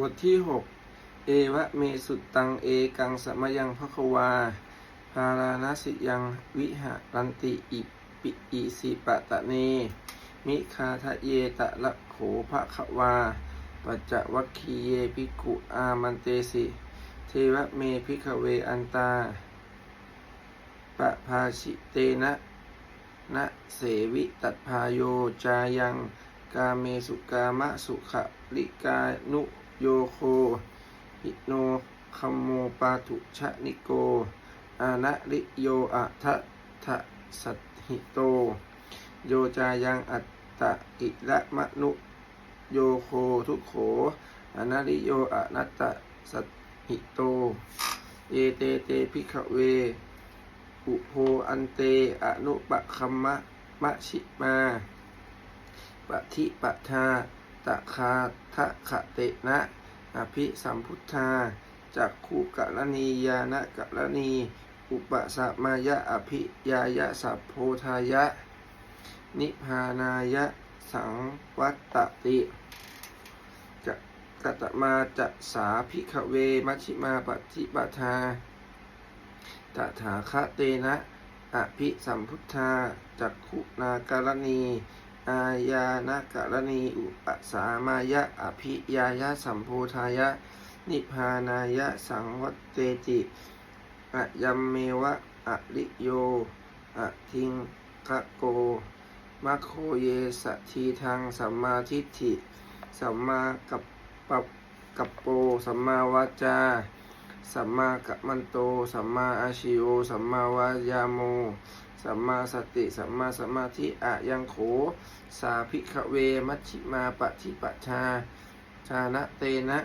บทที่ 6 เอวะเมสุตังเอกังสมยังพภควาภาราณสิยังวิหารันติอิปิอิสิปะตะเน มิคาทะเยตะละโขภะควา ปัจจวัคคีเยภิกขุอามันเตสิ เทวะเมภิกเวอันตาปะภาชิเตนะนะเสวิตัดพาโยจายัง กาเมสุกามะสุขลิกานุ โยโคหิโนคัมโมปาตุชะนิโก อานะริโยอะทะทะสัตหิโต โยจายังอัตตะกิละมะนุ โยโคทุโขอานาริโยอนัตตะสัตหิโต เอเตเตพิขเว อุโพอันเตอนุปะคัมมะมะชิมาปฏิปทา ตะคาทะขะเตนะ อภิสัมพุทธาจักขุกะละนียานะกะละนี อุปสมมายะอภิยายะสัพโพธายะ นิพานายะสังวัตตติจะกตมาจะสาภิกเวมัชิมาปฏิปทาตถาคเตนะ อภิสัมพุทธาจักขุนากรณี อายานกรณีอุปสามายะอภิยายะสัมโพธายะ นิพพานายะสังวัตเตติอะยัมเมวะอะริโยอะทิงคะโกมัคโคเยสทีทางสัมมาทิฏฐิ สัมมากับปะกับโป สัมมาวาจา สัมมากัมมันโต สัมมาอาชิโอสัมมาวายาโม สัมมาสติ สัมมาสมาธิอะยังโข สาภิกเว มัชฌิมาปฏิปชา ชานะเตนะ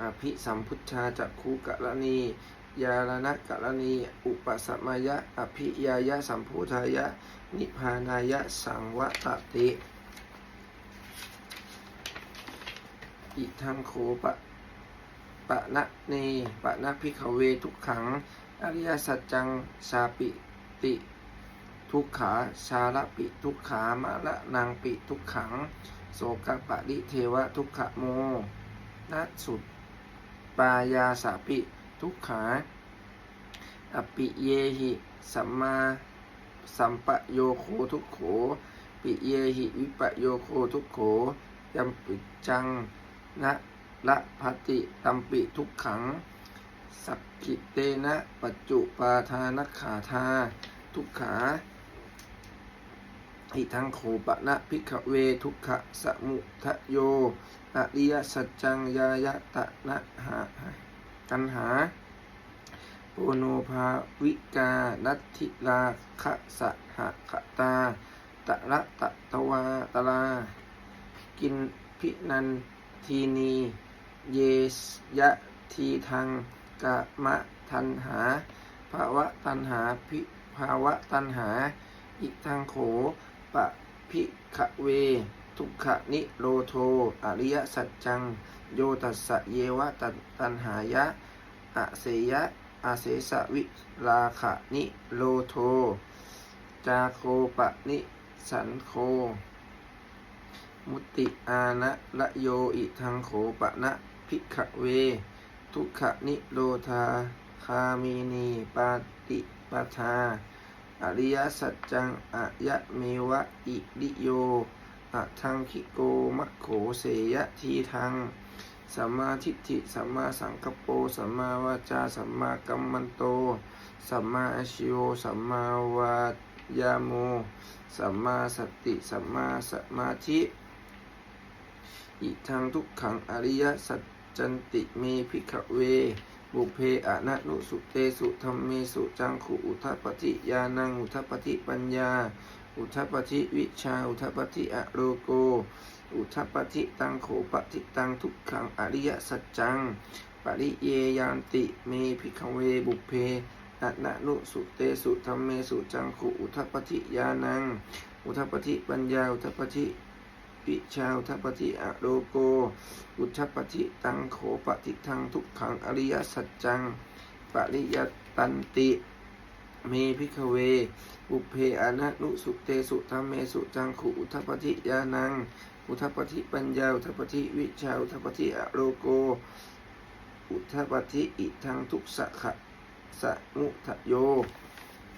อภิสัมพุทธาจักคูกะละนี ยาลนะกะละนี อุปสัมมายะ อภิยายะสัมพุทายะ นิพพานายะ สังวตติ อิทังโคปะ ปะนะเนปะนะพิขเวทุกขัง อริยสัจจังชาปิติ ทุกขาชาละปิทุกขามะละนางปิทุกขัง โสกปะริเทวะทุกขโมนัสุดปายาสาปิทุกขาอปิเยหิสัมมาสัมปโยโคทุกโข ปิเยหิวิปโยโคทุกโขยัมปิจังนะ ละพัติตัมปิทุกขัง สักขิเตนะปัจจุปาทานขาธาทุกขาอิทังโขปะนะพิกเวทุกขะสมุทะโยอริยสัจจังยายะตะนะหากันหา โปโนภาวิกานัตถิลาคะสะหะขะตา ตะระตะตวาตลา กินพินันทีนี ยสยะทีทางกะมะทันหาภาวะตันหาพิภาวะตันหา อิทังโขปะพิขะเว ทุกขะนิโรโท อริยสัจจัง โยตัสสะเยวะตันตันหายะอะเสยะอาเสสะวิลาขะนิโรโท จาโคปะนิสันโค มุติอานะละโยอิทังโขปะนะ พิกขเว ทุกขนิโรธา คามีนีปาติปทา อริยสัจจังอะยะเมวะอิริโยอะทังคิโกมัคโขเสยะทีทังสัมมาทิฏฐิสัมมาสังกปโปสัมมาวาจาสัมมากัมมันโต สัมมาอาชิโยสัมมาวายาโม สัมมาสติสัมมาสมาธิ อิทังทุกขังอริยสัจ จันติเมพิขเว บุเพอะนะนุสุเตสุธรรมเมสุจังขุอุทัปปฏิญาณังอุทัปปฏิปัญญา อุทัปปฏิวิชาอุทัปปฏิอะโลโก อุทัปปฏิตังโขปฏิตังทุกขังอริยสัจจัง ปริเยยานติเมพิขเวบุเพอะนะนุสุเตสุธรรมเมสุจังขุอุทัปปฏิญาณัง อุทัปปฏิปัญญาอุทัปปฏิ วิชาอุทัปปฏิอะโลโก อุทัปปฏิตังโขปฏิทังทุกขังอริยสัจจัง ปริยตันติ เมพิขเวบุเพอนะนุสุเตสุธรรมเมสุจังขุอุทัปปฏิยานังอุอุทปฏิปัญญาอุทปฏิวิชาอุทปฏิอโรโก อุทปฏิอิทังทุกสะขะสะมุทะโย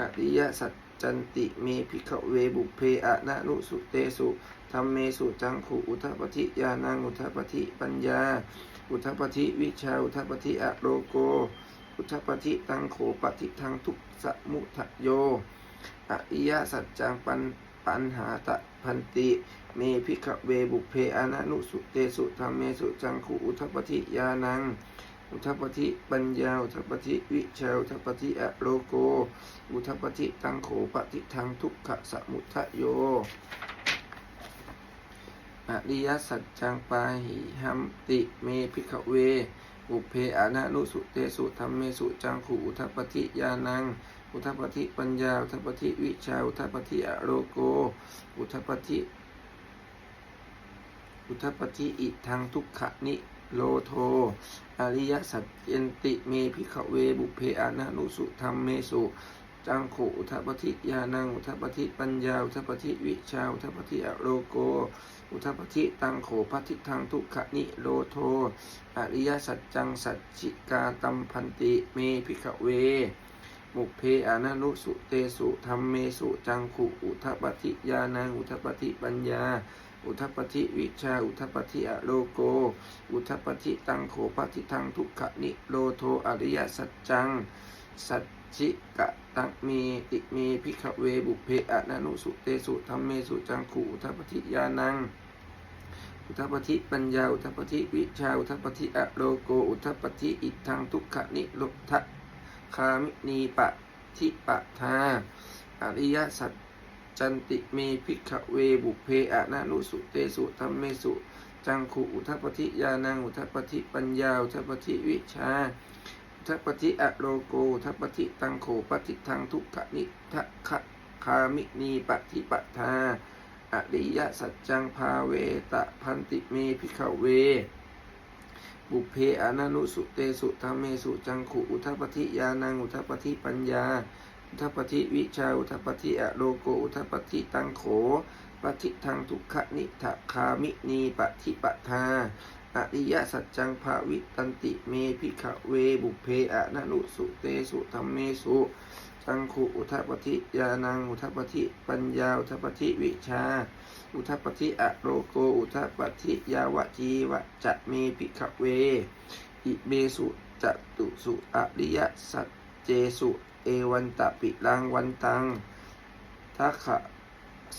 อริยสัจ จันติเมภิกขเวบุเพอะนะนุสุเตสุธรรมเมสุจังขุอุทปฏิญาณังอุทปฏิปัญญา อุทปฏิวิชาอุทปฏิอะโรโก อุทปฏิตังโขปฏิทังทุกสมุทะโยอริยสัจจังปันปัญหาตะพันติเมภิกขเวบุเพอะนะนุสุเตสุธรรมเมสุจังขุอุทปฏิญาณัง อุทัปฏิปัญญา อุทัปฏิวิชาอุทปฏิอโลโก อุทัปฏิตังโขปฏิทังทุกขะสมุทะโย อริยสัจจังปาหิหัมติเมภิกเวบุเพอานะนุสุเตสุธรรมเมสุจังขุอุทัปฏิญาณังอุทัปฏิปัญญา อุทัปฏิวิชา อุทัปฏิอโลโก อุทัปฏิอุทัปฏิอิทังทุกขะนิ โลโท อริยสัจเจนติเมภิกขเวบุเพอานะนุสุธรรมเมสุจังขอุทปฏิญาณังอุทปฏิปัญญาอุทปฏิวิชาอุทปฏิอโลโก อุทปฏิตังโขปฏิทังทุกขะนิโลโท อริยสัจจังสัจจิกาตัมพันติเมภิกขเว มุเพอานานุสุเตสุธรรมเมสุจังขุอุทปฏิญาณังอุทปฏิปัญญา อุทปฏิวิชา อุทปฏิอโลโก อุทปฏิตังโขปฏิทังทุกขะนิโลโทอริยสัจจัง สัจจิกะตังเมติเมภิกเวบุเพอานานุสุเตสุธรรมเมสุจังขุอุทปฏิญาณังอุทปฏิปัญญา อุทปฏิวิชา อุทปฏิอโลโก อุทปฏิอิทังทุกขะนิโลทะคามินีปะทิปะทาอริยสัจ จันติเมภิกเว บุเพอนานุสุเตสุธรรมเมสุจังขุอุทปฏิญาณังอุทปฏิปัญญาอุทปฏิวิชาอุทปฏิอโลโกอุทปฏิตังโขปฏิทังทุกขะนิทะคะคามินีปะทิปทาอริยสัจจังภาเวตะพันติเมภิกเวบุเพอนานุสุเตสุธรรมเมสุจังขุอุทปฏิญาณังอุทปฏิปัญญา ทปฏิวิชาอุทปฏิอโลโกอุทปฏิตังโขปฏิทังทุกขะนิทะคามินีปะทิปทาอริยสัจจังภาวิตันติเมภิขเวบุเพอานานุสุเตสุธรรมเมสุจังขุอุทปฏิญาณังอุทปฏิปัญญาอุทปฏิวิชา อุทปฏิอะโลโกอุทปฏิยาวจีวะจะเมภิขเว อิเมสุจตุสุอริยสัจเจสุ เอวันตะปิรังวันตังทักขะ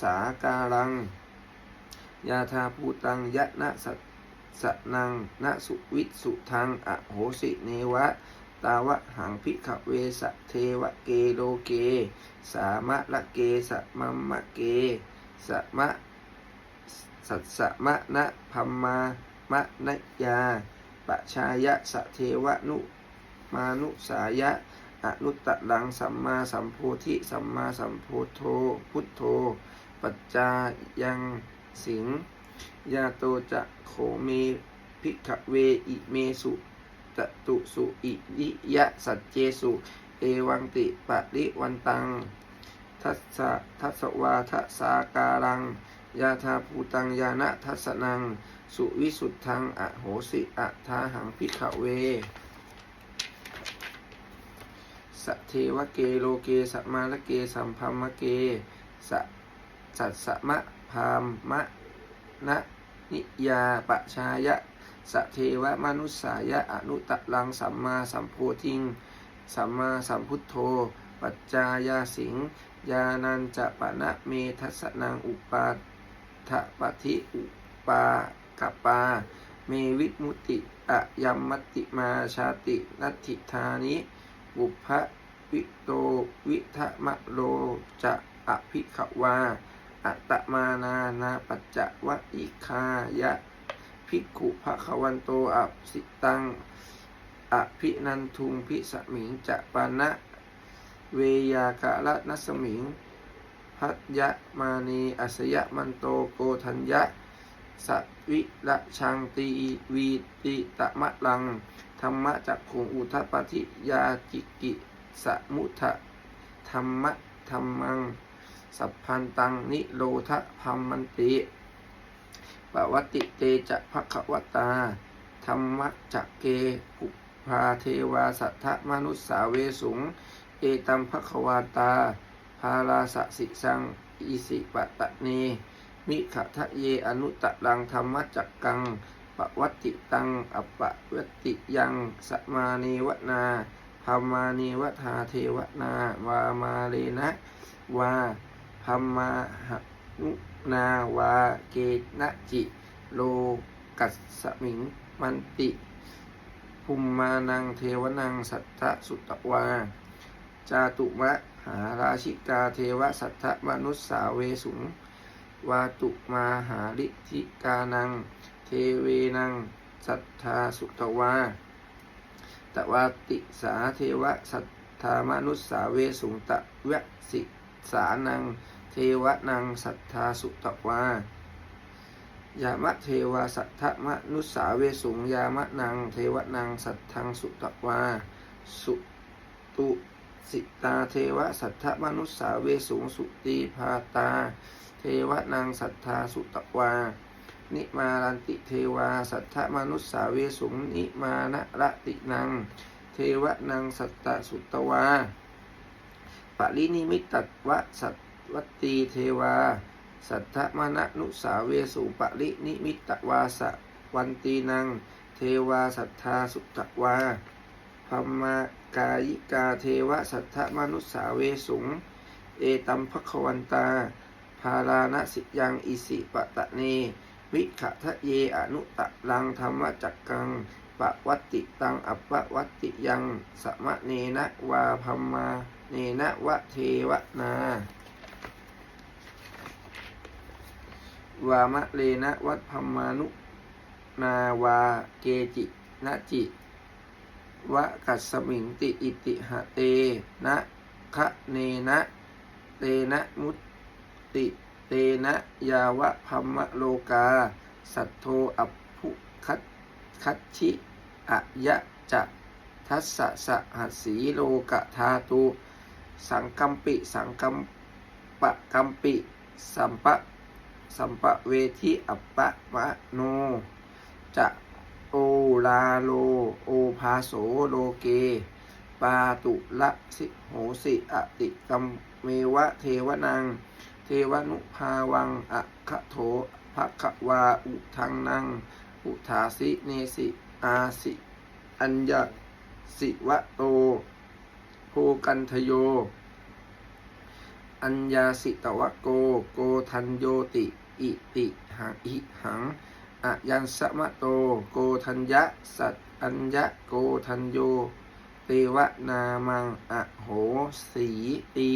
สาการัง ยาธาภูตังยะนะสัสนังนะสุวิสุทังอโหสิเนวะ ตาวะหังพิขเวสะเทวะเกโลเก สามะละเกสะมัมมะเกสะมะสัสะมะนะพัมมามะนะยาปะชายะสะเทวะนุมานุสายะ อนุตตะลังสัมมาสัมโพธิสัมมาสัมโพโธพุทโธ ปัจจายังสิงยาโตจะโขเมภิกขเวอิเมสุจตุสุอิริยะสัจเจสุ เอวังติปะริวันตัง ทัสสะทัสวาทัสาการัง ยาธาภูตังยานะทัสนัง สุวิสุทธัง อโหสิอะทาหังพิขเว สเทวะเกโลเกสัมมาลเกสัมพัมมะเกสสัสสมะพามมะนะนิยาปะชายะสเทวะมนุสสายะอนุตตะลังสัมมาสัมโพธิงสัมมาสัมพุทโธ ปัจจายาสิงยานันจะปะนะเมทัสนังอุปาทะปฏิอุปากปา เมวิมุตติอะยัมมติมาชาตินัตถิธานิ บุพะวิโตวิทะมะโลจะอภิขวา อัตตมานานาปัจจวะอิคายะ ภิกขุภควันโตอัสิตัง อภินันทุงพิสมิงจะปานะเวยากะละนัสมิงพัทยะมานีอัสยะมันโตโกทัญญะสวิละชังตีวีติตะมะลัง ธรรมะจักขงอุทปฏิยาจิกิสมุทะธรรมะธรรมัง สัพพันตังนิโรธพัมมันติปวัติเตจะภควตา ธรรมะจักเกปุพาเทวาสัทธมนุสสาเวสุง เอตัมภควาตา ภาราสสิสัง อิสิปะตะเนมิขะทะเยอนุตตรังธรรมะจักกัง ปวัติตังอปปวัติยังสมาเนวนาพามาเนวทาเทวนาวามาเลนะวาพามาหนุนาวาเกนะจิโลกัสสมิงมันติภูมมานังเทวนังสัทธสุตวา จาตุมะหาราชิกาเทวสัทธมนุสสาเวสุงวาตุมาหาลิธิกานัง เทเวนัง สัทธาสุตวาตวาติสาเทวสัทธามนุสสาเวสุงตะเวะสิสานัง เทวนัง สัทธาสุตวายามะเทวาสัทธมนุสสาเวสุงยามะนัง เทวนัง สัทธังสุตวาสุตุสิตาเทวสัทธมนุสสาเวสุงสุตีพาตา เทวนังสัทธาสุตวา นิมารันติเทวา สัทธมนุสสาเวสุงนิมานะระตินัง เทวนังสัตตสุตวาปรินิมิตตวะสัตวตีเทวา สัทธมณนุสาเวสุปรินิมิตตวาสวันตีนัง เทวาสัทธาสุตวาพมมากายิกาเทวสัทธมนุสาเวสุง เอตัมภควันตา ภาราณสิยังอิสิปะตะเน วิขะทะเยอนุตะลังธรรมจักกังปะวัตติตังอัปะวัตติยังสมะเนนะวาพัมมาเนนะวะเทวนา วามะเลนะวัดพัมมานุนาวาเกจินะจิวะกัสสมิงติอิติหะเต นะคะเนนะเตนะมุตติ นะยาวะพัมมะโลกา สัทโทอัพพุคัตคัตชิอะยะจะทัสสะสะหัสสีโลกะธาตุสังกัมปิ สังกัมปะกัมปิ สัมปะ สัมปะเวทิอัปปะมะโน จะโอลาโล โอภาโสโลเก ปาตุละสิโหสิอติกัมเมวะเทวนัง เทวนุภาวังอะคะโถภะคะวาอุทังนัง อุทาสิเนสิอาสิ อัญญสิวะโตโพกันทโย อัญญาสิตวะโก โกทันโยติ อิติหังอิหังอะยันสมะโต โกทัญญะ สัตอัญญะโกทันโย เตวะนามังอะโหสีตี